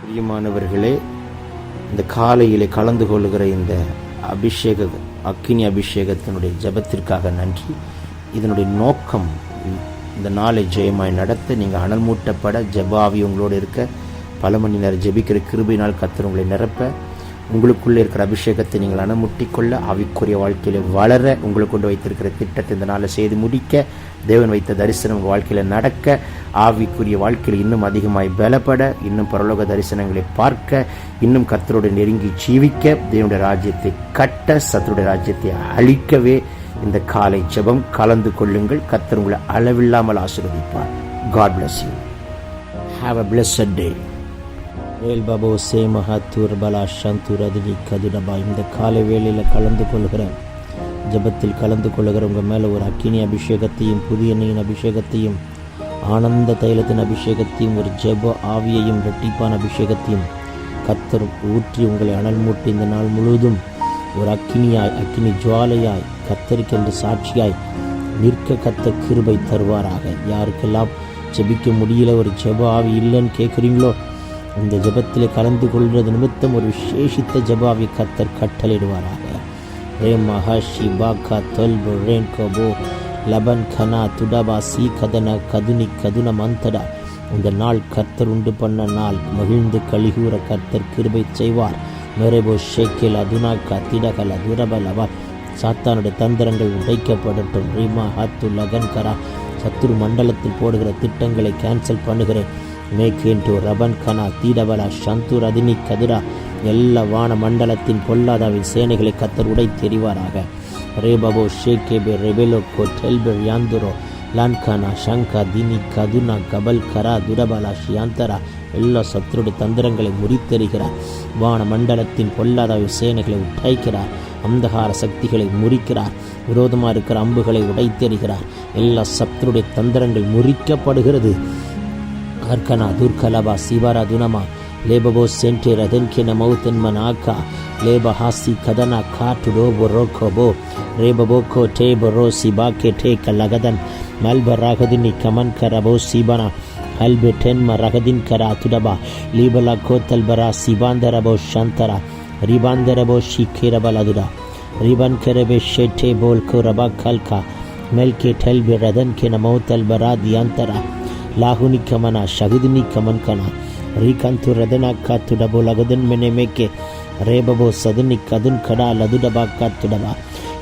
பிரியமானவர்களே இந்த காலையிலே கலந்து கொள்கிற இந்த அபிஷேக அக்கினி அபிஷேகத்தினுடைய ஜெபத்திற்காக நன்றி. இதனுடைய நோக்கம் இந்த நாளை ஜெயமாய் நடத்த நீங்கள் அனல் மூட்டப்பட ஜெபாவி உங்களோடு இருக்க பல மணி நேரம் ஜெபிக்கிற கிருபினால் கத்தர் உங்களை நிரப்ப உங்களுக்குள்ளே இருக்கிற அபிஷேகத்தை நீங்கள் அணமுட்டிக் கொள்ள வாழ்க்கையில் வளர உங்களுக்கு கொண்டு வைத்திருக்கிற திட்டத்தை இந்த நாளை செய்து முடிக்க தேவன் வைத்த தரிசனம் உங்கள் வாழ்க்கையில் நடக்க ஆவிக்குரிய வாழ்க்கையில் இன்னும் அதிகமாய் பலப்பட இன்னும் பரலோக தரிசனங்களை பார்க்க இன்னும் கத்தரோடு நெருங்கி ஜீவிக்க தேவனுடைய ராஜ்யத்தை கட்ட சத்தருடைய ராஜ்யத்தை அழிக்கவே இந்த காலை ஜெபம் கலந்து கொள்ளுங்கள். கத்தர் உங்களை அளவில்லாமல் ஆசீர்வதிப்பார். God bless you have a blessed day வேல் பாபோ சே மகாத்தூர் பலா சந்தூர் அதினி கதுடபா இந்த காலை வேளையில் கலந்து கொள்கிறேன் ஜெபத்தில் கலந்து கொள்கிற உங்கள் மேலே ஒரு அக்கினி அபிஷேகத்தையும் புதிய எண்ணெயின் அபிஷேகத்தையும் ஆனந்த தைலத்தின் அபிஷேகத்தையும் ஒரு ஜெப ஆவியையும் ரெட்டிப்பான அபிஷேகத்தையும் கத்தர் ஊற்றி உங்களை அனல் மூட்டி இந்த நாள் முழுவதும் ஒரு அக்கினியாய் அக்கினி ஜுவாலையாய் கத்தருக்கென்று சாட்சியாய் நிற்க கத்த கிருபை தருவாராக. யாருக்கெல்லாம் ஜெபிக்க முடியல ஒரு ஜெப ஆவி இல்லைன்னு கேட்குறீங்களோ இந்த ஜெபத்தில் கலந்து கொள்வது நிமித்தம் ஒரு விசேஷித்த ஜெபாவி கத்தர் கட்டளையிடுவாராக. ரே மகாஷி பாக்கா தொல்பு லபன் கனா துடபா சீ கதன கதுனி கதுன மந்தடா இந்த நாள் கர்த்தர் உண்டு பண்ண நாள். மகிழ்ந்து கழிகூற கர்த்தர் கிருபை செய்வார். மெரேபோ ஷேக்கில் அதுனாக்கா திடகல துரபலவா. சாத்தானுடைய தந்திரங்கள் உடைக்கப்படட்டும். ரீமா ஹாத்து லகன்கரா சத்துரு மண்டலத்தில் போடுகிற திட்டங்களை கேன்சல் பண்ணுகிறேன். மேக்கேன்டு ரபன் கனா தீடபலா சந்தூர் அதினி கதிரா. எல்லா வான மண்டலத்தின் பொல்லாதாவின் சேனைகளை கத்தர் உடை தெரிவாராக. ரேபபோ ஷேகேபே ரெபெலோகோ டெல்பெர் யாந்துரோ லான்கானா ஷங்கா தினி கதுனா கபல் கரா துரபலா ஷியாந்தரா எல்லா சத்துருடைய தந்திரங்களை முறித்தெறிகிறார். வான மண்டலத்தின் பொல்லாதாவின் சேனைகளை உடைக்கிறார். அந்தகார சக்திகளை முறிக்கிறார். விரோதமாக இருக்கிற அம்புகளை உடைத்தெறிகிறார். எல்லா சத்துருடைய தந்திரங்கள் முறிக்கப்படுகிறது. அர்கனா துர்கலபா சிவாரா துனமா Lebabo sente radenke na mauthen manaka leba hasi kadana katu robo rokobo rebabo ko te boro sibake te kalagadan malbarakadini kaman karabo sibana halbeten maragadin karatudaba libala kotal bara sibandarabo shantara ribandarabo shikirabaladura riban kerebe shete bolko rabakalka melke telbe radan ke na namautal bara diantara lahuni kamana shagudni kaman kana rikantu radana katu dabo lagodun menemeke ரேபபோ சதுனி Khatun கடா லதுடபா காத்துடபா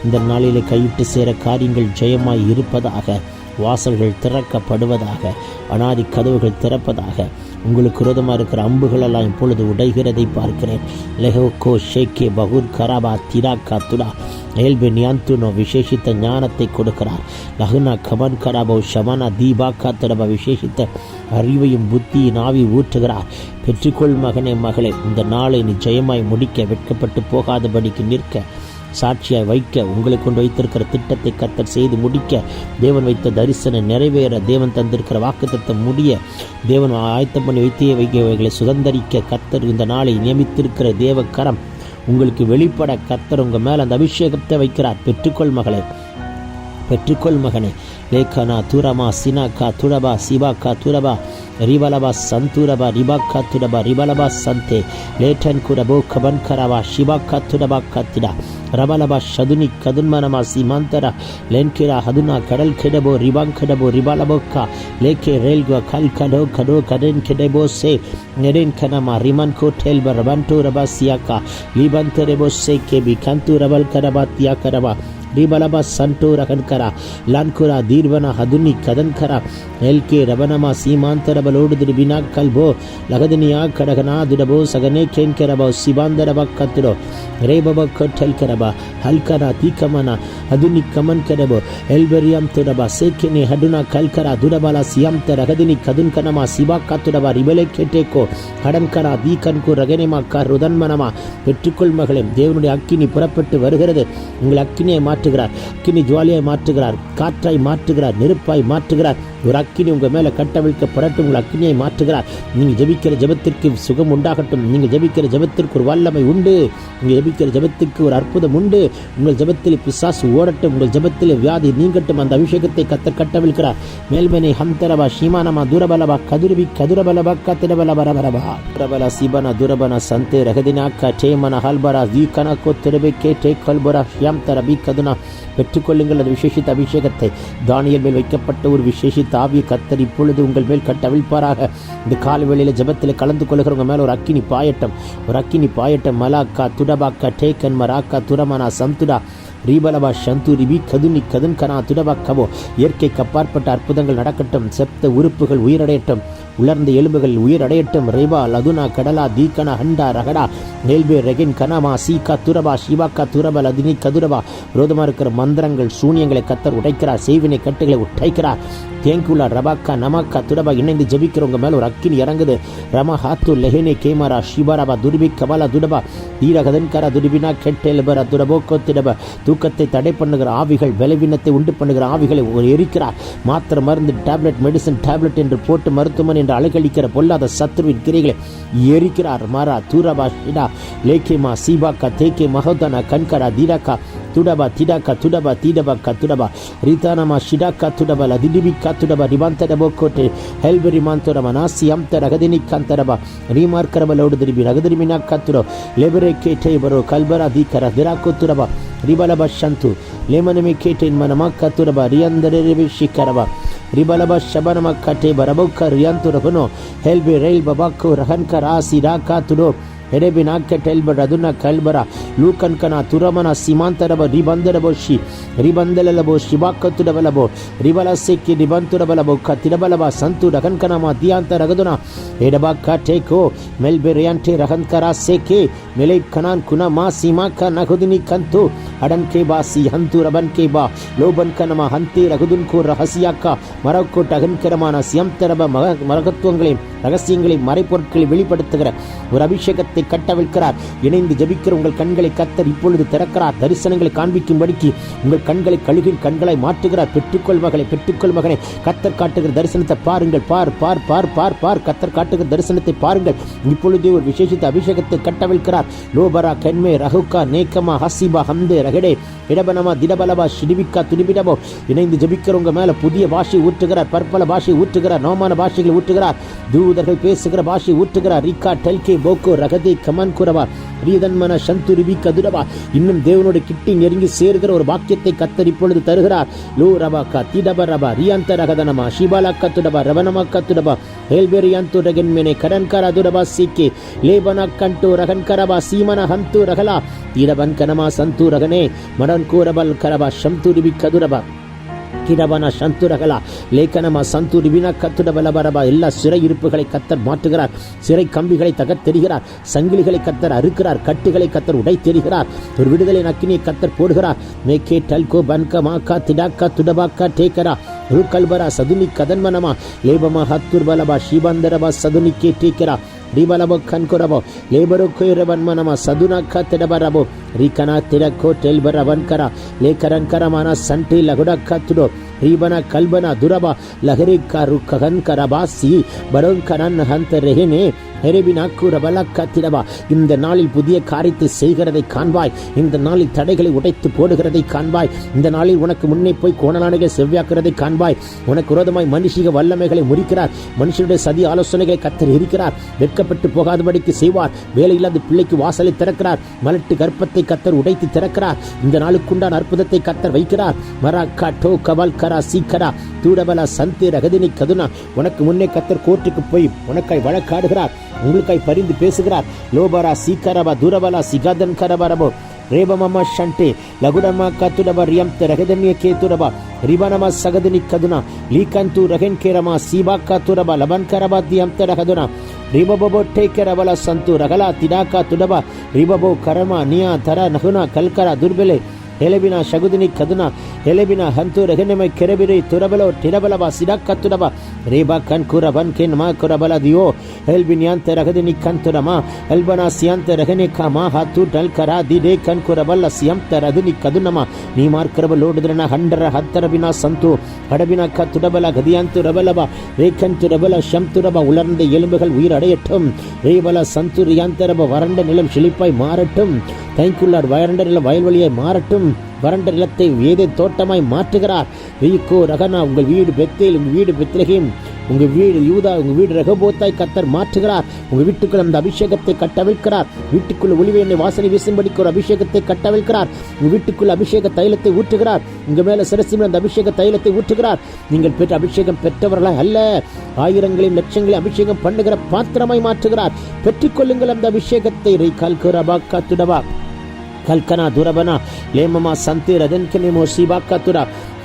இந்த நாளிலே கையிட்டு சேர காரியங்கள் ஜெயமாய் இருப்பதாக வாசல்கள் திறக்கப்படுவதாக அனாதி கதவுகள் திறப்பதாக உங்களுக்கு விரோதமாக இருக்கிற அம்புகளெல்லாம் இப்பொழுது உடைகிறதை பார்க்கிறேன். லெஹோகோ ஷேக்கே பகுர் கராபா திரா காத்துடா ஏல்பே நியாந்துனோ விசேஷித்த ஞானத்தை கொடுக்கிறார். லகுனா கமன் கராபோ ஷமனா தீபா காத்துடபா விசேஷித்த அறிவையும் புத்தியின் ஆவி ஊற்றுகிறார். பெற்றுக்கொள் மகனே மகளே இந்த நாளை நீ ஜெயமாய் முடிக்க வெட்கப்பட்டு போகாதபடிக்கு நிற்க. சாட்சியாய் வைக்க உங்களை கொண்டு வைத்திருக்கிற திட்டத்தை கத்தர் செய்து முடிக்க தேவன் வைத்த தரிசனம் நிறைவேற தேவன் தந்திருக்கிற வாக்குத்தத்தை முடிய தேவன் ஆயத்தம் பண்ணி வைத்திய வைக்கவைகளை சுதந்தரிக்க கத்தர் இந்த நாளை நியமித்திருக்கிற தேவக்கரம் உங்களுக்கு வெளிப்பட கத்தர் உங்கள் மேலே அந்த அபிஷேகத்தை வைக்கிறார். பெற்றுக்கொள் மகளே பெற்றுக்கொள் மகனே. ಲೇಖನ ತುರಮ ಸಿನಕ ತುಡಬ ಸಿಬಾಕ ತುರಬ ರಿಬಲಬ ಸಂತೂರಬ ರಿಬಾಕ ತುಡಬ ರಿಬಲಬ ಸಂತೆ ಲೇಠನ್ ಕುರಬೋ ಕಬನ್ಕರವ ಶಿಬಾಕ ತುಡಬ ಕತ್ತಿಡ ರಬಲಬ ಶದುನಿ ಕದುನ್ಮನಮ ಸಿಮಾಂತರ ಲೆನ್ಕಿರ ಹದುನ ಕಡಲ್ ಕೆಡಬೋ ರಿಬಾಂಗ್ ಕೆಡಬೋ ರಿಬಾಲಬೋಕ್ಕ ಲೇಖೆ ರೇಲ್ಗ ಕಲ್ ಕಡೋ ಕಡೋ ಕಡೆನ್ ಕೆಡೆಬೋ ಸೇ ನೆಡೆನ್ ಕನಮ ರಿಮನ್ ಕೋಟೆಲ್ ಬ ರಬಂಟು ರಬ ಸಿಯಾಕ ಲಿಬಂತರೆಬೋ ಸೇ ಕೆಬಿ ಕಂತು ರಬಲ್ ಕರಬ ತಿಯಾ ಕರಬ ரிபலபா சண்டோர கண்கரா லான்குரா தீர்வனா ஹதுனி கதன்கரா எல் கே எல்கே சீமாந்த ரபலோடு திருபினா கல்போ லகதினியா கடகனா திடபோ சகனே கேன்கரபா சிவாந்தரபா கத்திரோ ரேபபா கொட்டல் கரபா ஹல்கரா தீக்கமனா ஹதுனி கமன் கரபோ எல்பரியாம் துடபா சேக்கினி ஹடுனா கல்கரா துடபாலா சியாம் தரகதினி கதுன் கனமா சிவா காத்துடபா ரிபலே கேட்டேக்கோ கடன்கரா தீகன்கு ரகனிமா கார் ருதன்மனமா பெற்றுக்கொள் மகளே தேவனுடைய அக்கினி புறப்பட்டு வருகிறது உங்கள் அக்கினியை மாற்றி மாற்றுகிறார். கினி ஜுவாலியாய் மாற்றுகிறார். காற்றாய் மாற்றுகிறார். நெருப்பாய் மாற்றுகிறார். ஒரு அக்கினி உங்கள் மேலே கட்டவிழ்க்கப்படட்டும் உங்கள் அக்கினியை மாற்றுகிறார். நீங்கள் ஜபிக்கிற ஜெபத்திற்கு சுகம் உண்டாகட்டும். நீங்கள் ஜெபிக்கிற ஜெபத்திற்கு ஒரு வல்லமை உண்டு. நீங்கள் ஜெபிக்கிற ஜெபத்திற்கு ஒரு அற்புதம் உண்டு. உங்கள் ஜபத்தில் பிசாசு ஓடட்டும். உங்கள் ஜெபத்தில் வியாதி நீங்கட்டும். அந்த அபிஷேகத்தை கத்த கட்டவிழ்கிறார் மேல்மனை ஹந்தரபா ஷீமானமா துரபலபா கதுருபி கதுரபலபா கத்திரபலபரபரபா பிரபல சிபன துரபன சந்தே ரகதினாக்கா டேமன ஹல்பரா தி கனக்கோ திரபை கே டே கல்பரா ஷியாம் தரபி கதுனா. பெற்றுக்கொள்ளுங்கள் அது விசேஷித்த அபிஷேகத்தை. தானியல் மேல் வைக்கப்பட்ட ஒரு விசேஷித்த ஆவிய கத்தர் இப்பொழுது உங்கள் மேல் கட்டவிழ்ப்பாராக இந்த கால வேளையில் ஜெபத்தில் கலந்து கொள்கிறவங்க மேலே ஒரு அக்கினி பாயட்டம். ஒரு அக்கினி பாயட்டம். மலாக்கா துடபாக்கா டேக்கன் மராக்கா துரமனா சந்துடா ரீபலவா சந்து ரிபி கதுனி கதுன் கனா துடபாக்கவோ. இயற்கைக்கு அப்பாற்பட்ட அற்புதங்கள் நடக்கட்டும். செப்த உறுப்புகள் உயிரடையட்டும். உலர்ந்த எலும்புகள் உயிரடையட்டும் ரேபா லதுனா கடலா தீக்கனா ஹண்டா ரகடா நெல்பே ரெகின் கனமா சீகா துரபா சிவாக்கா துரபா லதினி கதுரபா. விரோதமாக இருக்கிற மந்திரங்கள் சூனியங்களை கத்தர் உடைக்கிறார். செய்வினை கட்டுகளை உடைக்கிறார். தேங்குலா ரபாக்கா நமாக்கா துடபா இணைந்து ஜெபிக்கிறவங்க மேலே ஒரு அக்கினி இறங்குது. ரமா ஹாத்து லெஹெனே கேமரா ஷிபாராபா துருபி கபாலா துடபா தீரகதன்கரா துருபினா கெட்டெலுபரா துடபோ கோத்திடப தூக்கத்தை தடை பண்ணுகிற ஆவிகள் விளைவினத்தை உண்டு பண்ணுகிற ஆவிகளை ஒரு எரிக்கிறார். மாத்திரை மருந்து டேப்லெட் மெடிசன் டேப்லெட் என்று போட்டு மருத்துவமனை என்று அலைகழிக்கிற பொல்லாத சத்ருவின் கிரைகளை எரிக்கிறார் மாறா தூரபா ஷிடா லேக்கேமா சீபாக்கா தேக்கே மகோதனா கண்கரா Tirhakah tudaba tidaka tudaba tidaba katudaba ritanama shidaka tudaba la didibika tudaba ribantarabo kote helberi mantorama nasi amta ragadini kantaraba rimarkaraba laudu diribi ragadrimina katuro lebere kete baro kalbara dikara dirako turaba ribalaba shantu lemanami kete manama katuraba riandare shikaraba ರಿಬಲಬ ಶಬನಮ ಕಟೆ ಬರಬೌಕ ರಿಯಂತು rabano helbe reil babako rahanka rasi raka tuno ಎಡೆಬಿನಾಕ್ಕೆ ಟೆಲ್ಬ ರದುನ ಕಲ್ಬರ ಲೂಕನ್ಕನ ತುರಮನ ಸೀಮಾಂತರಬ ರಿಬಂದರಬೋ she ರಿಬಂದಲಬೋ ಶಿಬಾಕತ್ತುಡಬಲಬೋ ರಿಬಲ ಸಿಕ್ಕಿ ರಿಬಂತುರಬಲಬೋ ಕತ್ತಿರಬಲಬ ಸಂತು ರಗನ್ಕನಮ ದಿಯಾಂತ ರಗದುನ ಎಡಬಾಕ ಟೇಕೋ ಮೆಲ್ಬೆರಿಯಂಟೆ ರಹನ್ಕರ ಸೇಕೆ ಮೆಲೆ ಕನಾನ್ ಕುನ ಮಾ ಸೀಮಾಕ ನಗುದಿನಿ ಕಂತು ಅಡನ್ಕೆ ಬಾ C ಹಂತು ರಬನ್ಕೆ ಬಾ லோபன்கனம ஹந்தி ரகுதுன்கோ ரகசியாக்கா மரக்கோட் அகன்கரமான சியம்தரப மக மரகத்துவங்களையும் ரகசியங்களையும் மறைப்பொருட்களை வெளிப்படுத்துகிற ஒரு அபிஷேகத்தை கட்டவிழ்க்கிறார். இணைந்து ஜபிக்கிற உங்கள் கண்களை கத்தர் இப்பொழுது திறக்கிறார். தரிசனங்களை காண்பிக்கும்படிக்கு உங்கள் கண்களை கழுகின் கண்களை மாற்றுகிறார். பெற்றுக்கொள் மகளை பெற்றுக்கொள் மகனை. கத்தர் காட்டுகிற தரிசனத்தை பாருங்கள். பார் பார் பார் பார் பார். கத்தர் காட்டுகிற தரிசனத்தை பாருங்கள். இப்பொழுதே ஒரு விசேஷித்த அபிஷேகத்தை கட்டவிழ்க்கிறார். லோபரா கண்மே ரகுகா நேக்கமா ஹசிபா ஹம்தே ரகடே இடபனமா திடபலபா ஷிடிபிக்கா துணிபிடபோ இணைந்து ஜபிக்கிறவங்க மேல புதிய பாஷை ஊற்றுகிறார். பற்பல பாஷை ஊற்றுகிறார். நோமான பாஷைகள் ஊற்றுகிறார். தூதர்கள் பேசுகிற பாஷை ஊற்றுகிறார். ரிக்கா டெல்கே போக்கோ ரகதே கமான் கூறவார். ரீதன்மன சந்துருவி கதுரவா இன்னும் தேவனோட கிட்டி நெருங்கி சேர்கிற ஒரு வாக்கியத்தை கத்தர் இப்பொழுது தருகிறார். லோ ரபாக்கா திடப ரபா ரியாந்த ரகதனமா ஷிபாலாக்கா துடபா ரவனமாக்கா துடபா ஹேல்பெரியாந்து ரகன்மேனே கடன்காரா துடபா சீக்கே லேபனா கண்டு ரகன் கரபா சீமன ஹந்து ரகலா தீரபன் கனமா சந்து ரகனே மடன் கூரபல் கரபா சந்துருவி கதுரபா கிடவன சந்துரகலா. லேக்கனமா சந்தூர் வினா கத்துட பலபரபா எல்லா சிறை இருப்புகளை கத்தர் மாற்றுகிறார். சிறை கம்பிகளை தகர்த்தெறிகிறார் சங்கிலிகளை கத்தர் அறுக்கிறார். கட்டுகளை கத்தர் உடைத்தெறிகிறார் ஒரு விடுதலை நக்கினியை கத்தர் போடுகிறார். மேக்கே டல்கோ பன்க மாக்கா திடாக்கா துடபாக்கா டேக்கரா. ருக்கல்பரா சதுனி கதன்மனமா. லேபமா ஹத்துர் பலபா ஷீபந்தரபா கே டேக்கரா. ribalabo kankorabo leboroko rebanmanama ಸದುನಕ್ಕ ತೆಡಬರಬು ರೀಕನ ತಿರಕ್ಕೋ ಟೆಲ್ ಬರವನ್ಕರ ಲೇಖರಂಕರ ಮಾನ ಸಂಟಿ ಲಗುಡಕ್ಕ ತುಡೋ ஹீபன கல்பன துரபா லஹரி கரு ககன் கரபாசி பரோன் கரன் ஹந்த ரெஹினே இந்த நாளில் புதிய காரியத்தை செய்கிறதை காண்பாய் இந்த நாளில் தடைகளை உடைத்து போடுகிறதை காண்பாய் இந்த நாளில் உனக்கு முன்னே போய் கோணலானைகளை செவ்வியாக்குறதை காண்பாய் உனக்கு விரோதமாய் மனுஷிக வல்லமைகளை முறிக்கிறார் மனுஷனுடைய சதி ஆலோசனைகளை கத்தர் இருக்கிறார் வெட்கப்பட்டு போகாதபடிக்கு செய்வார் வேலையில்லாத பிள்ளைக்கு வாசலை திறக்கிறார் மலட்டு கர்ப்பத்தை கத்தர் உடைத்து திறக்கிறார் இந்த நாளுக்குண்டான அற்புதத்தை கத்தர் வைக்கிறார் மரா காட்டோ கபால் சீக்கரா தூடபலா சந்தே ரகதினி கதுனா உனக்கு முன்னே கத்தர் கோர்ட்டுக்கு போய் உனக்காய் வழக்காடுகிறார் உங்களுக்காய் பரிந்து பேசுகிறார் லோபரா சீக்கரபா துரபலா சிகாதன் கரபரபோ ರೇಬಮಮ್ಮ ಶಂಟೆ ಲಗುಡಮ್ಮ ಕತ್ತುಡಬ ರಿಯಂತ ರಹದನ್ಯ ಕೇತುರಬ ರಿಬನಮ ಸಗದನಿ ಕದುನ ಲೀಕಂತು ರಹೆನ್ ಕೇರಮ ಸೀಬಾ ಕತುರಬ ಲಬನ್ ಕರಬ ದಿಯಂತ ರಹದುನ ರಿಬಬೊ ಟೇಕೆರಬಲ ಸಂತು ರಗಲ ತಿಡಾಕ ತುಡಬ ರಿಬಬೋ ಕರಮ ನಿಯಾ ತರ ನಹುನ ಕಲ್ಕರ ದುರ್ಬೆಲೆ ಎಲೆಬಿನ ಶಗುದಿನಿ ಕದುನ ಎಲೆಬಿನ ಹಂತು ರಗನೆಮ ಕೆರೆಬಿರಿ ತುರಬಲೋ ತಿರಬಲವ ಸಿಡಕ್ಕ ತುರಬ ರೇಬಾ ಕನ್ ಕುರ ಬನ್ ಕೆನ್ ಮಾ ಕುರಬಲ ದಿಯೋ ಎಲ್ಬಿನ್ಯಾಂತ ರಗದಿನಿ ಕಂತುರಮ ಎಲ್ಬನ ಸಿಯಾಂತ ರಗನೆ ಕಾಮ ಹಾತು ಟಲ್ ಕರ ದಿಡೆ ಕನ್ ಕುರಬಲ್ಲ ಸಿಯಂತ ರದಿನಿ ಕದುನಮ ನೀ ಮಾರ್ಕರಬ ಲೋಡಿದ್ರನ ಹಂಡರ ಹತ್ತರ ಬಿನ ಸಂತು கடபின துடபல கதியாந்து ரபலப ரேக்கன் துரபல ஷம் துரப உலர்ந்த எலும்புகள் உயிரடையட்டும் ரேபல சந்து ரியாந்தரப வறண்ட நிலம் செழிப்பாய் மாறட்டும் தைக்குள்ளார் வறண்ட நிலம் வயல்வெளியாய் மாறட்டும் வறண்ட நிலத்தை வேதை தோட்டமாய் மாற்றுகிறார். ரீகோ ரகனா உங்கள் வீடு பெத்தேல் உங்கள் வீடு பெத்லகேம் உங்கள் வீடு யூதா உங்கள் வீடு ரகபோத்தாய் கத்தர் மாற்றுகிறார். உங்கள் வீட்டுக்குள் அந்த அபிஷேகத்தை கட்டவிழ்க்கிறார். வீட்டுக்குள் ஒளிவை என்னை வாசனை வீசும்படிக்கு ஒரு அபிஷேகத்தை கட்டவிழ்க்கிறார். உங்கள் வீட்டுக்குள் அபிஷேக தைலத்தை ஊற்றுகிறார். உங்கள் மேலே சிரசி அந்த அபிஷேக தைலத்தை ஊற்றுகிறார். நீங்கள் பெற்ற அபிஷேகம் பெற்றவர்களாக அல்ல. ஆயிரங்களையும் லட்சங்களையும் அபிஷேகம் பண்ணுகிற பாத்திரமாய் மாற்றுகிறார். பெற்றுக்கொள்ளுங்கள் அந்த அபிஷேகத்தை. ரை கல்குரபா கத்துடபா ಕಲ್ಕನ ದುರಬನ ಲೇಮಮ ಸಂತಿ ರದನ್ಕೆನೆಮೋ ಶಿಬಾಕತುರ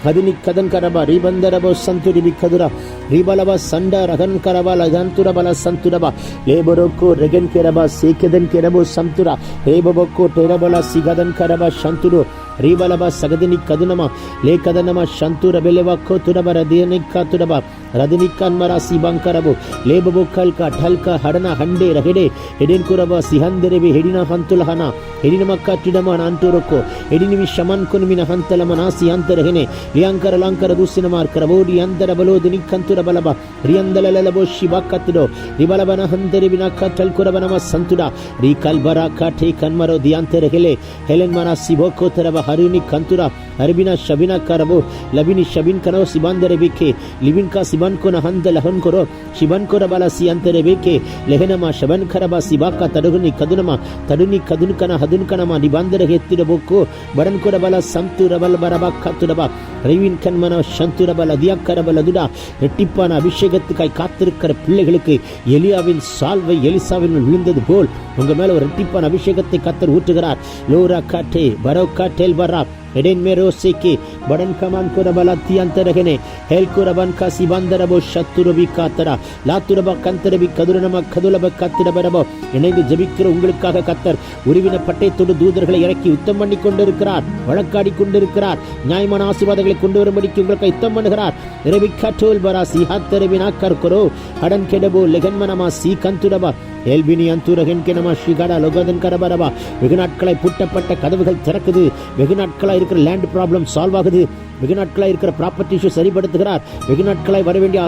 ಹದಿನಿ ಕದನ್ ಕರಬ ರೀಬಂದರಬ ಸಂತು ರಿಬಿ ಕದುರ ರಿಬಲಬ ಸಂಡ ರಗನ್ ಕರಬ ಲಗಂತುರ ಬಲ ಸಂತುರಬ ಲೇಬರೊಕ್ಕು ರೆಗನ್ ಕೆರಬ ಸೇಕೆದನ್ ಕೆರಬು ಸಂತುರ ರೇಬಬೊಕ್ಕು ಟೆರಬಲ ಸಿಗದನ್ ಕರಬ ಶಂತುರು ரீபலபா சகதினி கதுனமா லே கதனமா சந்தூர பெலவா கோதுரபா ரதியனிக்கா துரபா ரதினிக்கான் மரா சிபாங்கரபு லேபபோ கல்கா டல்கா ஹடனா ஹண்டே ரகடே ஹெடென் குரபா சிஹந்தரேபி ஹெடினா ஹந்துல்ஹனா ஹெடினமக்கா டிடமா நான்டூரக்கோ ஹெடினிவி ஷமன் குன்மின ஹந்தலமனா சிஹந்தரஹெனே லியாங்கர லாங்கர தூசினமார் கரபோ லியந்தர பலோ தினிக்கந்துர பலபா ರಿಯಂದಲಲಲಬೋ ಶಿವ ಕತ್ತಿಡೋ ರಿಬಲಬನ ಹಂದೆರಿಬಿನ ಕಟ್ಟಲ್ ಕುರಬ ನಮ ಸಂತುಡ ರಿ ಕಲ್ಬರ ಕಾಠೆ ಕನ್ಮರೋ ದಿಯಾಂತೆರ ಹೆಲೆ ಹೆಲೆನ್ ಮನ ಸಿಬೋಕೋ ತೆರಬ ಹರಿನಿ ಕಂತುರ ಅರಿಬಿನ ಶಬಿನ ಕರಬೋ ಲಬಿನಿ ಶಬಿನ್ ಕನೋ ಸಿಬಾಂದೆರೆ ಬೇಕೆ ಲಿಬಿನ್ ಕಾ ಸಿಬಾನ್ ಕೊನ ಹಂದ ಲಹನ್ ಕೊರೋ ಶಿಬನ್ ಕೊರ ಬಲ ಸಿ ಅಂತೆರೆ ಬೇಕೆ ಲೆಹನಮ ಶಬನ್ ಕರಬ ಸಿಬಾಕ ತಡಗುನಿ ಕದುನಮ ತಡುನಿ ಕದುನ್ಕನ ಹದುನ್ಕನಮ ನಿಬಾಂದೆರೆ ಹೆತ್ತಿರಬೇಕು ಬಡನ್ ಕೊರ ಬಲ ಸಂತು ರಬಲ್ ಬರಬ ಕತ್ತುಡಬ ರೈವಿನ್ ಕನ್ಮನ ಶಂತುರಬಲ ದಿಯಕ್ಕರಬಲ ದುಡ ರೆಟ್ಟಿಪ್ಪನ ಅಭಿಷೇಕ அபிஷேகத்துக்காய் காத்திருக்கிற பிள்ளைகளுக்கு எலியாவின் சால்வை எலிசாவின் விழுந்தது போல் உங்கள் மேல ஒரு ரெட்டிப்பான அபிஷேகத்தை கத்தர் ஊற்றுகிறார். லோரா காட்டே பரோ காட்டேல் பரா. Renmerosseke, Barankaman Korabalatiantaragene, Helkorabanka Sibandarabo Shaturabikatara, Laturaba Kantarabi Kadurama Kadulaba Katirabarabo, இணைந்து ஜபிக்கிற உங்களுக்காக கத்தர் உருவின பட்டயத்தோடு தூதர்களை இறக்கி யுத்தம் பண்ணி கொண்டிருக்கிறார் வழக்காடி கொண்டிருக்கிறார் நியாயமான ஆசீர்வாதங்களை கொண்டு வரும்படிக்கு உங்களுக்கு யுத்தம் பண்ணுகிறார் இரவி கட்டோல் பரா சிஹாத்தரவினா கற்கரோ கடன் கெடபோ லெகன்மனமா சி கந்துடபா ஏல்பினி அந்தூரகன் கெனமா ஸ்ரீகாடா லோகதன் கரபரபா வெகு நாட்களாய் பூட்டப்பட்ட கதவுகள் திறக்குது. வெகு நாட்களாக இருக்கிற லேண்ட் ப்ராப்ளம் சால்வ் ஆகுது. வெகு நாட்களாக இருக்கிற ப்ராப்பர்ட்டி இஷ்யூ சரிப்படுத்துகிறார். வெகு நாட்களாய் வர வேண்டிய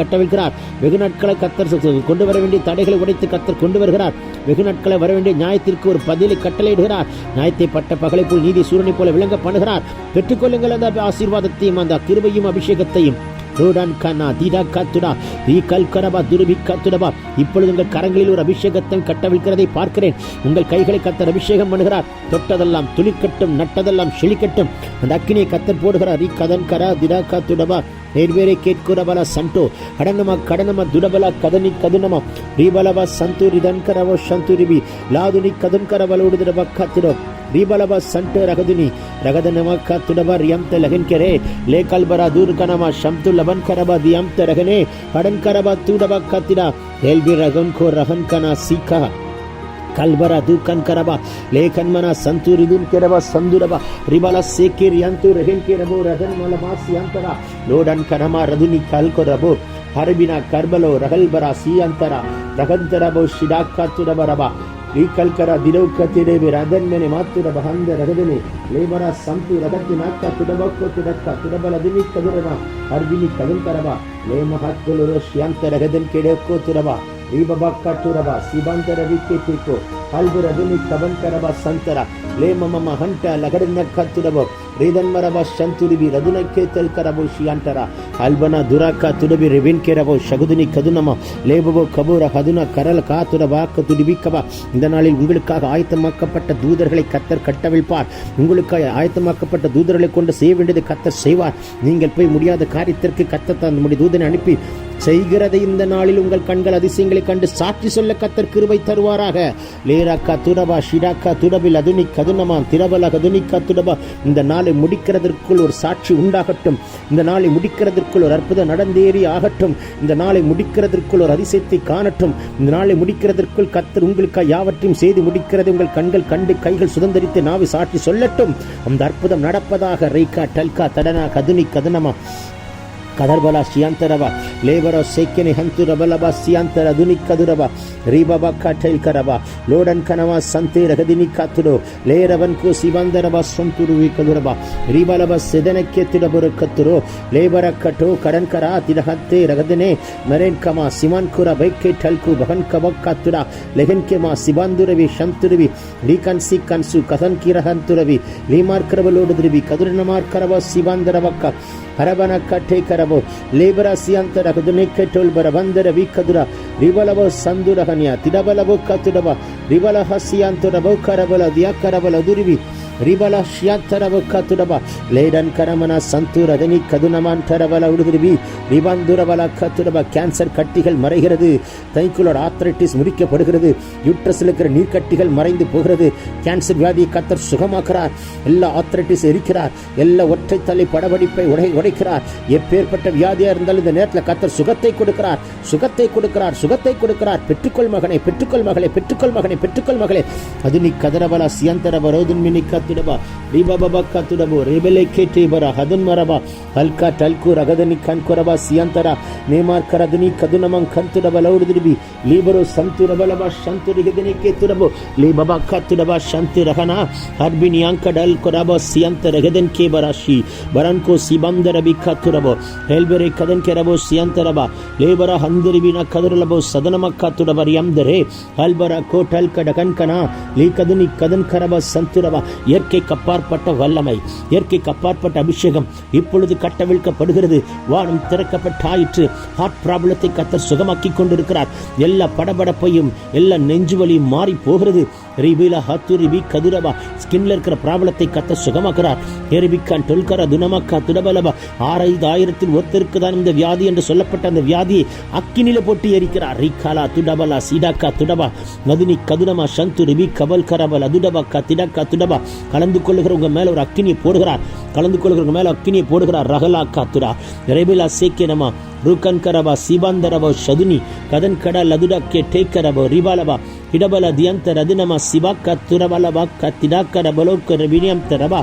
கட்ட வைக்கிறார். வெகு நாட்களாய் கத்தர் கொண்டு வர வேண்டிய தடைகளை உடைத்து கத்தர் கொண்டு வருகிறார். வெகு நாட்களாய் வர வேண்டிய நியாயத்திற்கு ஒரு பதிலை கட்டளையிடுகிறார். நியாயத்தை பட்ட பகலை போல் நீதி சூரனை போல விளங்க பண்ணுகிறார். பெற்றுக்கொள்ளுங்கள் அந்த ஆசீர்வாதத்தையும் அந்த கிருபையும் அபிஷேகத்தையும். ரோடான் கண்ணா தீடா காத்துடா தீ கல்கரபா துருபி காத்துடபா இப்பொழுது உங்கள் கரங்களில் ஒரு அபிஷேகத்தை கட்டவிழ்கிறதை பார்க்கிறேன். உங்கள் கைகளை கத்தர் அபிஷேகம் பண்ணுகிறார். தொட்டதெல்லாம் துளிக்கட்டும் நட்டதெல்லாம் செழிக்கட்டும். அந்த அக்கினியை கத்தர் போடுகிறார். ரீ கதன் கரா திடா காத்துடபா நேர்வேரை கேட்குறபல சண்டோ கடனமா கடனமா துடபல கதனி கதுனம. கத்திடோ ribalaba sante ragadini ragadanama katudaba riyamte lagen kere le kalbara dur kanama shamtu laban karaba diyamte ragane hadan karaba tudaba katida elbi ragan ko rahan kana sikha ಕಲ್ಬರ ದೂಕನ್ ಕರಬ ಲೇಖನ್ಮನ ಸಂತೂರಿದಿನ್ ಕೆರಬ ಸಂದುರಬ ರಿಬಲ ಸೇಕಿರ್ ಯಂತು ರಹನ್ ಕೆರಬೋ ರಹನ್ ಮಲಮಾಸ್ ಯಂತರ ಲೋಡನ್ ಕರಮ ರದುನಿ ಕಲ್ಕೊರಬೋ ಹರಬಿನ ಕರ್ಬಲೋ ರಹಲ್ಬರ ಸಿಯಂತರ ರಹಂತರಬೋ ಶಿಡಾಕಾತುರಬ ರಬ ಈ ಕಲ್ಕರ ದಿನವು ಕತ್ತಿಡೇವಿ ರಾಧನ್ಮನೆ ಮಾತುರ ಬಹಂದ ರಗದನೆ. ಲೇಬರ ಸಂಪಿ ರಗತ್ತಿ ನಾಕ್ಕ ತುಡಬಕ್ಕು ತುಡಕ್ಕ ತುಡಬಲ ದಿನಿ ಕದುರವ ಹರ್ದಿನಿ ಕದಂತರವ ಲೇಮ ಹತ್ತುಲುರು ಶ್ಯಾಂತ ರಗದನ್ ಕೆಡೆಯಕ್ಕೋ ತುರವ. ರೀಬಬಕ್ಕ ತುರವ. ಸಿಬಾಂತರ ವಿಕ್ಕೆ ತಿಕ್ಕೋ ಹಲ್ಬುರ ದುನಿ ಕಬಂಕರಬ ಸಂತರ ಲೇಮಮಮ ಹಂಟ ಲಗಡನ ಕತ್ತುಡಬ ರೇದನ್ಮರಬ ಶಂತುರಿಬಿ ರದುನಕ್ಕೆ ತೆಲ್ಕರಬು ಶಿಯಾಂಟರ ಅಲ್ಬನ ದುರಾಕ ತುಡಬಿ ರೆವಿನ್ ಕೆರಬೋ ಶಗುದುನಿ கதுனமா லேபபோ கபூர ஹதுன கரல காத்துட வாக்க துடிபிக்கபா இந்த நாளில் உங்களுக்காக ஆயத்தமாக்கப்பட்ட தூதர்களை கத்தர் கட்டவிழ்ப்பார் உங்களுக்காக ஆயத்தமாக்கப்பட்ட தூதர்களை கொண்டு செய்ய வேண்டியதை கத்தர் செய்வார் நீங்கள் போய் முடியாத காரியத்திற்கு கத்தர் நம்முடைய தூதனை அனுப்பி செய்கிறதை இந்த நாளில் உங்கள் கண்கள் அதிசயங்களை கண்டு சாட்சி சொல்ல கத்தர் கிருபை தருவாராக. லேராக்கா துடபா ஷிடாக்கா துடபில் அதுனி கதுனமான் திரபல கதுனிக்கா துடபா. இந்த நாளை முடிக்கிறதற்குள் ஒரு சாட்சி உண்டாகட்டும். இந்த நாளை முடிக்கிறதற்குள் ஒரு அற்புதம் நடந்தேறி ஆகட்டும். இந்த நாளை முடிக்கிறதற்குள் ஒரு அதிசயத்தை காணட்டும். இந்த நாளை முடிக்கிறதற்குள் கத்தர் உங்களுக்கு யாவற்றையும் செய்து முடிக்கிறது உங்கள் கண்கள் கண்டு கைகள் சுதந்திரித்து நாவி சாட்சி சொல்லட்டும். அந்த அற்புதம் நடப்பதாக ரைகா டல்கா தடனா கதுனி கதுனமா. ಕದರ್ಬಲ ಶಿಯಾಂತರವ ಲೇಬರ ಸೆಕ್ಕೆನೆ ಹಂತುರ ಬಲಬ ಸಿಯಾಂತರ ದುನಿ ಕದುರಬ ರೀಬಬ ಕಟೈಲ್ ಕರಬ ಲೋಡನ್ ಕನವ ಸಂತೆ ರಗದಿನಿ ಕಾತುರು ಲೇರವನ್ ಕು ಸಿವಂದರಬ ಸೊಂತುರುವಿ ಕದುರಬ ರೀಬಲಬ ಸೆದನಕ್ಕೆ ತಿಡಬುರ ಕತ್ತುರು ಲೇಬರ ಕಟೋ ಕಡನ್ ಕರ ತಿಡಹತ್ತೆ ರಗದನೆ ಮರೇನ್ ಕಮ ಸಿಮಾನ್ ಕುರ ಬೈಕೆ ಟಲ್ಕು ಬಹನ್ ಕಬ ಕಾತುರ ಲೆಹನ್ ಕೆಮ ಸಿಬಾಂದುರವಿ ಶಂತುರವಿ ಲೀಕನ್ ಸಿ ಕನ್ಸು ಕಥನ್ ಕಿರ ಹಂತುರವಿ ಲೀಮಾರ್ ಕರಬಲೋಡುದ್ರವಿ ಕದುರನಮಾರ್ ಕರಬ ಸಿಬಾಂದರವಕ್ಕ பரபன கட்டை கரபோ லேபராசியந்த ரகுதுனிக்க டோல் பரபந்தர வீக்கதுரா ரிவலவோ சந்துரகனியா திடபலவோ கத்துடபா ரிவலஹசியாந்தரபோ கரபல தியா கரபல துருவி ರಿಬಲ ಶಿಯಾಂತರಬೋ ಕತುಡಬ ಲೇಡನ್ ಕರಮನ ಸಂತೂರ ಅದನಿ கதுனமான் தரவல உடுதிருவி ரிபாந்துரவல கத்துடப கேன்சர் கட்டிகள் மறைகிறது தைக்குலோட ஆத்ரைட்டிஸ் முடிக்கப்படுகிறது யூட்ரஸில் இருக்கிற நீர்க்கட்டிகள் மறைந்து போகிறது கேன்சர் வியாதியை கத்தர் சுகமாக்குறார் எல்லா ஆத்ரைட்டிஸ் எரிக்கிறார் எல்லா ஒற்றை தலை படபடிப்பை உடை உடைக்கிறார் எப்பேற்பட்ட வியாதியா இருந்தாலும் இந்த நேரத்தில் கத்தர் சுகத்தை கொடுக்கிறார் சுகத்தை கொடுக்கிறார் சுகத்தை கொடுக்கிறார் பெற்றுக்கொள் மகனை பெற்றுக்கொள் மகளே பெற்றுக்கொள் மகனை பெற்றுக்கொள் மகளே அது நீ கதரபல சியந்தரப ரோதுன் மினி ಕತ್ತುಡಬ ಬಬ ಕತ್ತಿಡಬು ರೆಬೆಲೆ ಕೆಟ್ಟಿ ಬರ. ಹದನ್ ಮರಬ ಹಲ್ಕ ಟಲ್ಕು ರಗದನಿ ಕಣ್ಕೊರಬ. ಸಿಯಂತರ. ನೇಮಾರ್ ಕರದನಿ ಕದುನಮಂ ಕಂತುಡಬ. ಲೌಡಿದಿರಿಬಿ. ಲೀಬರು ಸಂತು ರಬಲಬ ಶಂತು ರಿಗದನಿ ಕೇತುಡಬು ಲೀ ಬಬ ಕತ್ತಿಡಬ. ಶಂತು ರಹನ. ಹರ್ಬಿಣಿ ಅಂಕಡಲ್ ಕೊರಬ. ಸಿಯಂತರ ಗದನ್ ಬರನ್ಕು ಸಿಬಂದರ ಬಿ ಕತ್ತುಡಬು ಹೆಲ್ಬೆರೆ ಕದನ್ ಕೆರಬು. ಸಿಯಂತರಬ. ಲೇಬರ ಹಂದಿರಿಬಿನ ಕದರಲಬೋ. ಸದನಮ ಕತ್ತುಡಬ ರಿಯಂದರೆ ಹಲ್ಬರ ಕೋಟಲ್ ಕಡಕನ್ಕನ ಲೀ ಕದನಿ ಕದನ್ ಕರಬ. ಸಂತುರಬ. இயற்கைக்கு அப்பாற்பட்ட வல்லமை இயற்கைக்கு அப்பாற்பட்ட அபிஷேகம் இப்பொழுது கட்டவிழ்க்கப்படுகிறது. வானம் திறக்கப்பட்டாயிற்று. ஹார்ட் ப்ராப்ளத்தை கத்தர் சுகமாக்கி கொண்டிருக்கிறார். எல்லா படபடப்பையும் எல்லா நெஞ்சுவலியும் மாறி போகிறது. ரிபில ஹத்துரிபி கதுரபா ஸ்கின்ல இருக்கிற ப்ராப்ளத்தை கத்த சுகமாக்குறார். எரிபிக்கான் டொல்கரா துனமக்கா துடபலபா. ஆறாயிரத்து ஆயிரத்தில் ஒருத்தருக்கு தான் இந்த வியாதி என்று சொல்லப்பட்ட அந்த வியாதியை அக்கினில போட்டு எரிக்கிறார். ரிகாலா துடபலா சீடாக்கா துடபா. மதுனி கதுனமா சந்து ரிபி கபல் கரபல் அதுடபா திடக்கா துடபா. கலந்து கொள்ளுகிறவங்க மேல ஒரு அக்கினியை போடுகிறார். கலந்து கொள்கிறவங்க மேல அக்கினியை போடுகிறார். ரகலா காத்துடா ரெபிலா சேக்கியனமா ರುಕನ್ ಕರಬ ಸಿಬಾಂದರವ ಶದುನಿ ಕದನ್ ಕಡ ಲದುಡಕ್ಕೆ ಟೇಕರಬ ರಿಬಾಲಬ ಹಿಡಬಲ ದಿಯಂತರ ದಿನಮ ಸಿಬಾಕ ತುರಬಲಬ ಕತ್ತಿಡಾಕರ ಬಲೋಕರ ವಿನಿಯಂತರಬ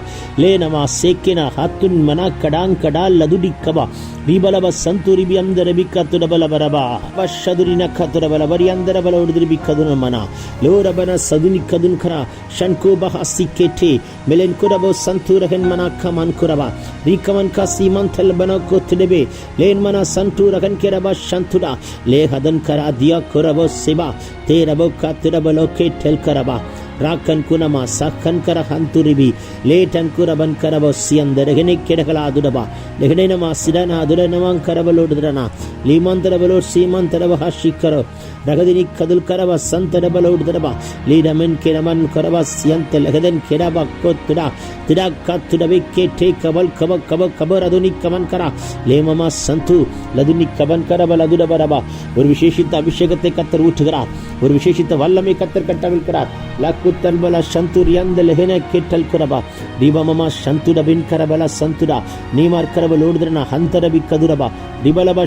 ಲೇ ನಮ ಸೇಕಿನ ಹತ್ತುನ್ ಮನ ಕಡಾಂ ಕಡಾ ಲದುಡಿಕ್ಕಬ ರಿಬಲಬ ಸಂತು ರಿಬಿಯಂದರ ಬಿಕ್ಕ ತುಡಬಲ ಬರಬ ಶದುರಿನ ಕತುರಬಲ ಬರಿಯಂದರ ಬಲ ಹೊಡೆದಿರಿ ಬಿಕ್ಕದು ಮನ ಲೋರಬನ ಸದುನಿ ಕದುನ್ ಕರ ಶಂಕೋಬಹ ಸಿಕ್ಕೆಟೆ ಮೆಲೆನ್ ಕುರಬೋ ಸಂತೂರಹೆನ್ ಮನ ಕಮನ್ ಕುರಬ ರಿಕಮನ್ ಕ ಸೀಮಂತಲ್ ಬನ ಕೊತ್ತಿಡಬೆ ಲೇನ್ ಮನ ಸನ್ Santura Keraba Shantura, Lehadan Karadia Kurabo Siba, Terabo Katirabalo Ketel Karaba. ராக்கன் குனமா சக்கன் கர ஹந்துரிபி லேட்டன் குரபன் கரபோ சியந்த ரெகனை கெடகலா துடபா ரெகனை நமா சிடனா துட நமாங் கரபலோடுதுடனா ದುರನಮಂ ಕರಬಲೋಡುದ್ರನ ಲೀಮಂತರಬಲೋ ಸೀಮಂತರಬ ಶಿಕ್ಕರೋ ರಗದಿನಿ ಕದುಲ್ ಕರಬ ಸಂತರಬಲೋಡುದ್ರಬ ಲೀಡಮೆನ್ ಕೆರಮನ್ ಕರಬ ಸಿಯಂತ ಲಗದನ್ ಕೆಡಬ ಕೊತ್ತುಡ ತಿಡ ಕತ್ತುಡಬೆ ಕೆಟ್ಟೆ ಕಬಲ್ ಕಬ ಕಬ ಕಬರ್ அதுனி கமன் கரா லேமமா சந்து லதுனி கபன் கரப லதுடபரபா ஒரு விசேஷித்த அபிஷேகத்தை கத்தர் ஊற்றுகிறார் ஒரு விசேஷித்த வல்லமை கத்தர் கட்டவிழ்க்கிறார் லக்குத்தன் பல சந்துர் எந்த லெஹன கேட்டல் குரபா தீபமமா சந்துட பின் கரபல சந்துடா நீமார் கரபல் ஓடுதரன ஹந்தரபி கதுரபா ரிபலப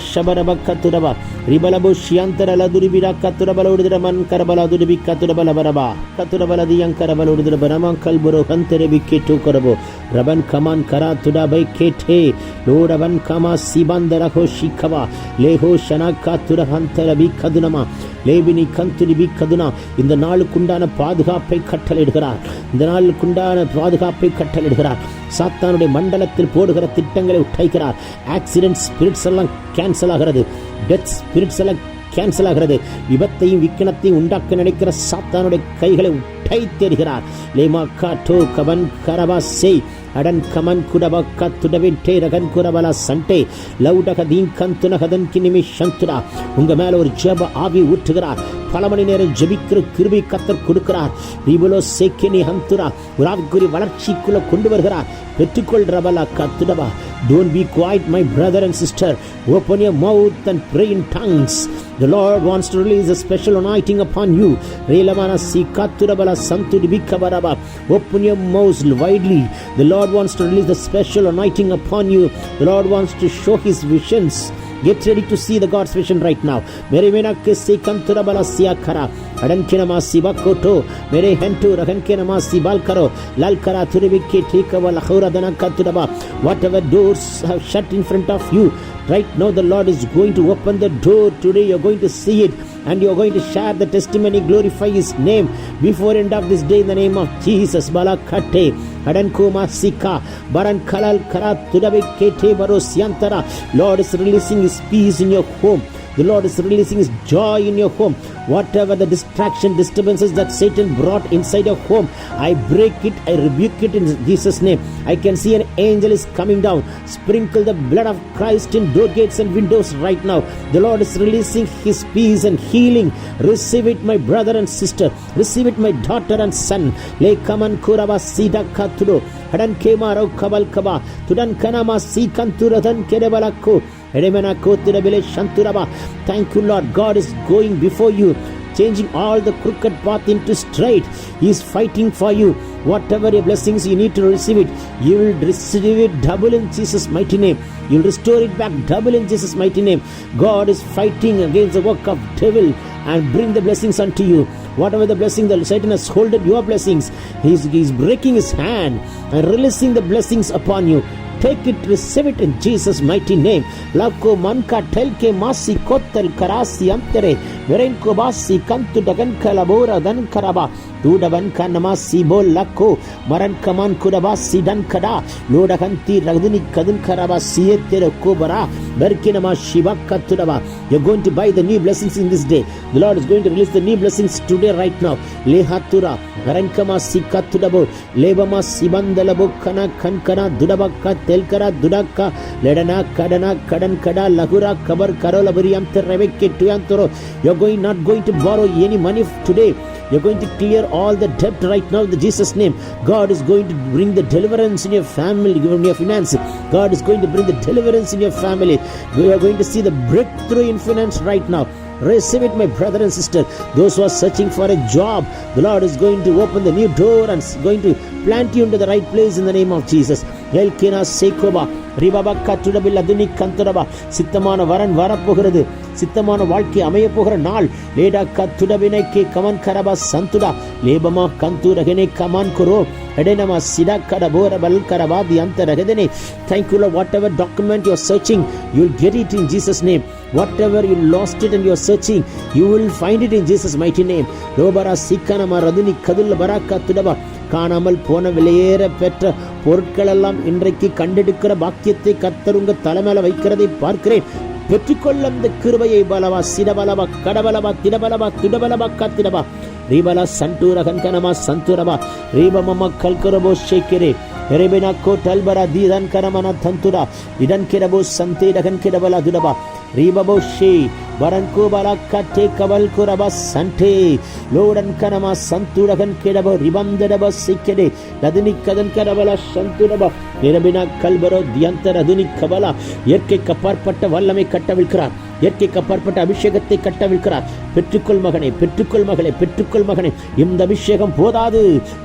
ಶಬರಬ ಕತ್ತುರಬ ರಿಬಲಬು ಶಿಯಂತರ ಲದುರಿಬಿರ ಕತ್ತುರಬಲ ಉಡಿದ್ರ ಮನ್ ಕರಬಲ ದುಡಿಬಿ ಕತ್ತುರಬಲ ಬರಬ ಕತ್ತುರಬಲ ದಿಯಂಕರಬಲ ಉಡಿದ್ರ ಬರಮಂ ಕಲ್ಬುರು ಹಂತೆರೆ ಬಿಕ್ಕೆಟು ಕೊರಬು ರಬನ್ ಕಮಾನ್ ಕರ ತುಡ ಬೈ ಕೇಠೆ ಲೋಡಬನ್ ಕಮ ಸಿಬಂದರ ಹೋ ಶಿಖವ லேஹோ ஷனாக்கா துரஹந்தர பி கதுனமா லேபினி கந்துரி பி கதுனா இந்த நாளுக்குண்டான பாதுகாப்பை கட்டளையிடுகிறார் இந்த நாளுக்குண்டான பாதுகாப்பை கட்டளையிடுகிறார் சாத்தானுடைய மண்டலத்தில் போடுகிற திட்டங்களை உடைக்கிறார் ஆக்சிடென்ட் ஸ்பிரிட்ஸ் எல்லாம் கேன்சல் ஆகிறது. டெத் ஸ்பிரிட்ஸ் எல்லாம் கேன்சல் ஆகிறது. விபத்தையும் விக்கனத்தையும் உண்டாக்க நினைக்கிற சாத்தானுடைய கைகளை உட்டை உடைத்தெறிகிறார் லேமா காட்டோ கவன் கரவா செய் ಅಡನ್ ಕಮನ್ ಕುಡಬ ಕತ್ತುಡವಿಟ್ಟೆ ரகன் குரபல சண்டே லவுடக தீன் கந்துனகதன் கிணிமி சந்துடா உங்க மேல ஒரு ஜெப ஆவி ஊற்றுகிறார் பல மணி நேரம் ஜெபிக்கிற கிருபி கத்தர் கொடுக்கிறார் ரிபுலோ சேக்கினி ஹந்துரா ஒரு ஆவிக்குரிய வளர்ச்சிக்குள்ள கொண்டு வருகிறார் பெற்றுக்கொள் ரபலா கத்துடபா Don't be quiet, my brother and sister. Open your mouth and pray in tongues. The Lord wants to release a special anointing upon you. Relamana sikaturabala santudibikabaraba. Open your mouth widely. The Lord Lord wants to release a special anointing upon you. The Lord wants to show His visions. Get ready to see the God's vision right now. Whatever doors are shut in front of you, right now the Lord is going to open the door. Today you're going to see it and you're going to share the testimony, glorify His name before end of this day in the name of Jesus. Balakate, Adankuma Sika, Baran Kalal Kara, Tudabe Kete Baro Siantara. Lord is releasing His peace in your home. The Lord is releasing His joy in your home. Whatever the distraction, disturbances that Satan brought inside your home, I break it, I rebuke it in Jesus' name. I can see an angel is coming down. Sprinkle the blood of Christ in door gates and windows right now. The Lord is releasing His peace and healing. Receive it, my brother and sister. Receive it, my daughter and son. Le kaman sida katudo. Hadan kema kabal kaba. Tudan kanama si kanturadan kerebalako. Thank you, Lord. God is going before you, changing all the crooked path into straight. He is fighting for you. Whatever your blessings you need to receive it, you will receive it double in Jesus' mighty name. You'll restore it back double in Jesus' mighty name. God is fighting against the work of devil and bring the blessings unto you. Whatever the blessing that Satan has holded your blessings, he's, he's breaking his hand and releasing the blessings upon you. Take it, receive it in Jesus' mighty name. Lako manka telke masi kotel karasi antere. Verenko basi kantu dagan kalabora dan karaba. Tudaban kanama sibo lako. Maran kaman kudabasi dan kada. Loda kanti ragdini kadun karaba siyetere kobara. Berkinama shiva katudaba. You're going to buy the new blessings in this day. The Lord is going to release the new blessings today right now. Lehatura. Garankama sikatudabo. Lebama sibandalabo kana kankana You're going not going to borrow any money today. You're going to clear all the debt right now in the Jesus' name. God is going to bring the deliverance in your family, in your finances. God is going to bring the deliverance in your family. We are going to see the breakthrough in finance right now. Receive it, my brother and sister. Those who are searching for a job, the Lord is going to open the new door and going to plant you into the right place in the name of Jesus. Elkina Sekoba, ரிபபா கற்றுடபில் அதுனி கந்துடபா சித்தமான வரன் வரப்போகிறது சித்தமான வாழ்க்கை அமைய போகிற நாள் லேடா கத்துடபினைக்கு கமன் கரபா சந்துடா லேபமா கந்துரகனே கமான் குரோ எடனமா சிடா கடபோர பல் கரபா தி அந்த ரகதனே thank you Lord whatever document you are searching you will get it in Jesus name whatever you lost it and you are searching you will find it in Jesus mighty name லோபரா சிக்கனமா ரதுனி கதுல்ல பராக்கா துடபா காணாமல் போன விலையேற பெற்ற பொருட்களெல்லாம் இன்றைக்கு கண்டெடுக்கிற பாக்கியத்தை கத்தருங்க தலைமையில வைக்கிறதை பார்க்கிறேன். பெற்றுக்கொள்ள அந்த கிருபையை பலவா சிடபலவா கடபலவா திடபலவா திடபலவா கத்திடவா. ரீபலா சண்டூரகன் கனமா சந்தூரவா. ரீபமம கல்கரபோ ஷேக்கிரே. எரேபினா கோட்டல்பரா தீதன் கனமன தந்துரா. இதன் கிடபோ சந்தேடகன் கிடபலா துடபா ரீபபோ ஷே பரன்கோ பலக்கட்டே கவல் குரப சண்டே லோடன் கனமா சந்துரகன் கிடபோ ரிபந்தடப சிக்கடே ரதினி கதன் கரபல சந்துரப நிரபினா கல்பரோ தியந்தர ரதினி கபலா இயற்கைக்கு அப்பாற்பட்ட வல்லமை கட்டவிழ்க்கிறார் இயற்கைக்கு அப்பாற்பட்ட அபிஷேகத்தை கட்டவிழ்க்கிறார். பெற்றுக்கொள் மகனை பெற்றுக்கொள் மகளே பெற்றுக்கொள் மகனே. இந்த அபிஷேகம் போதாது.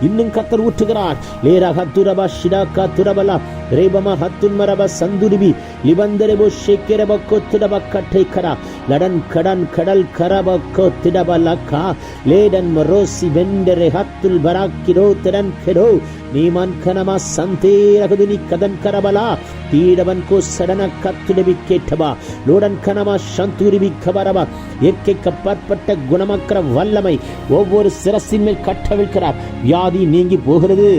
இன்னும் கத்தர் ஊற்றுகிறார். லேரா ஹத்துரபா ஷிடாக்கா துரபலா ரேபமா ஹத்துன்மரப சந்துரிபி லிபந்தரபோ ஷேக்கிரப கொத்துடப கட்டை கரா லடன் கடன் கடல் கரப கொத்திடபலக்கா லேடன் மரோசி வெண்டரே ஹத்துல் பராக்கிரோ திடன் கெரோ நீமன் கனமா சந்தே ரகுதுனி கதன் கரபலா தீடவன் கோ சடன கத்துடபி கேட்டபா லோடன் கனமா சந்தூரிபி கபரபா இயற்கைக்கு அப்பாற்பட்ட குணமக்கிற வல்லமை ஒவ்வொரு சிரசின் மேல் கட்டவிழ்க்கிறார் வியாதி நீங்கி போகிறது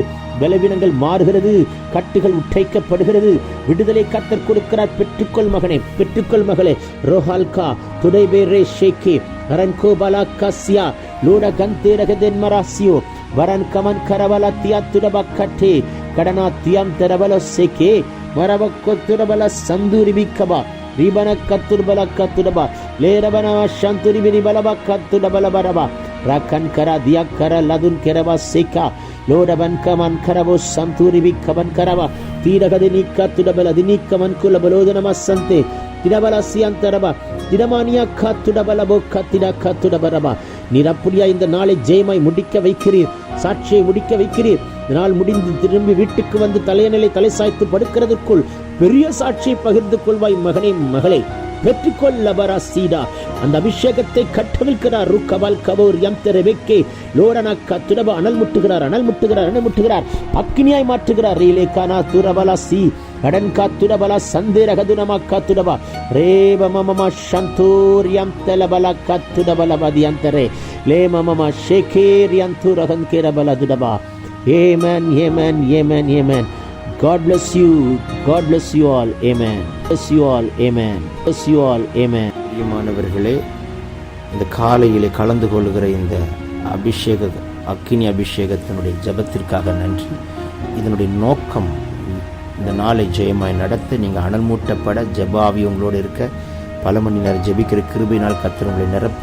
பலவீனங்கள் மாறுகிறது கட்டுகள் உற்றைக்கப்படுகிறது விடுதலை கத்தர் கொடுக்கிறார். பெற்றுக்கொள் மகனே பெற்றுக்கொள் மகளே. ரோஹால்கா துடைபேரே ஷேக்கே ரன்கோ பலா கஸ்யா லூட கந்தேரக தென்மராசியோ வரன் கமன் கரவல தியா துடப கட்டே கடனா தியம் தரவல சேக்கே மரப கொத்துடபல சந்தூரி பிக்கபா ரிபன கத்துடபல கத்துடபா லேரபன சந்துரி பிரி பலப கத்துடபல பரபா ரக்கன் கரா தியா கர லதுன் கரவா சேக்கா லோடபன் கமன் கரவோ சந்தூரி பிக்கபன் கரவா தீரகதி நீக்கத்துடபல தினீக்கமன் குல பலோதனமா சந்தே திடபல சியந்தரபா திடமானியா கத்துடபல போ கத்திட கத்துடபரபா. நீர் அப்படியா இந்த நாளை ஜெயமாய் முடிக்க வைக்கிறீர் சாட்சியை முடிக்க வைக்கிறீர். நாள் முடிந்து திரும்பி வீட்டுக்கு வந்து தலையநிலை தலை சாய்த்து படுக்கிறதுக்குள் பெரிய சாட்சியை பகிர்ந்து கொள்வாய் மகனே மகளே. பெற்றுக்கொள்ள சீதா அந்த அபிஷேகத்தை கட்டவிழ்க்கிறார் ருக்கபால் கபோர் எம் தெரவேக்கே. லோடனா கத்துடப அனல் முட்டுகிறார் அனல் முட்டுகிறார் அனல் முட்டுகிறார். அக்னியாய் மாற்றுகிறார் ரீலே கானா துரபலா சி. கடன் காத்துடபல சந்தேர கதுனமா காத்துடபா ரேவ மமம சந்தூரியம் தெலபல காத்துடபல பதியந்தரே லே மமம துரகன் கேரபல துடபா. Amen amen amen amen. God bless you. God bless you all. Amen. Bless you all. Amen. Bless you all. Amen. பிரியமானவர்களே இந்த காலையிலே கலந்து கொள்கிற இந்த அபிஷேக அக்கினி அபிஷேகத்தினுடைய ஜெபத்திற்காக நன்றி இதனுடைய நோக்கம் இந்த நாளை ஜெயமாய் நடத்த நீங்கள் அனல் மூட்டப்பட ஜபாவி உங்களோடு இருக்க பல மணி நேரம் ஜெபிக்கிற கிருபினால் கத்தர் உங்களை நிரப்ப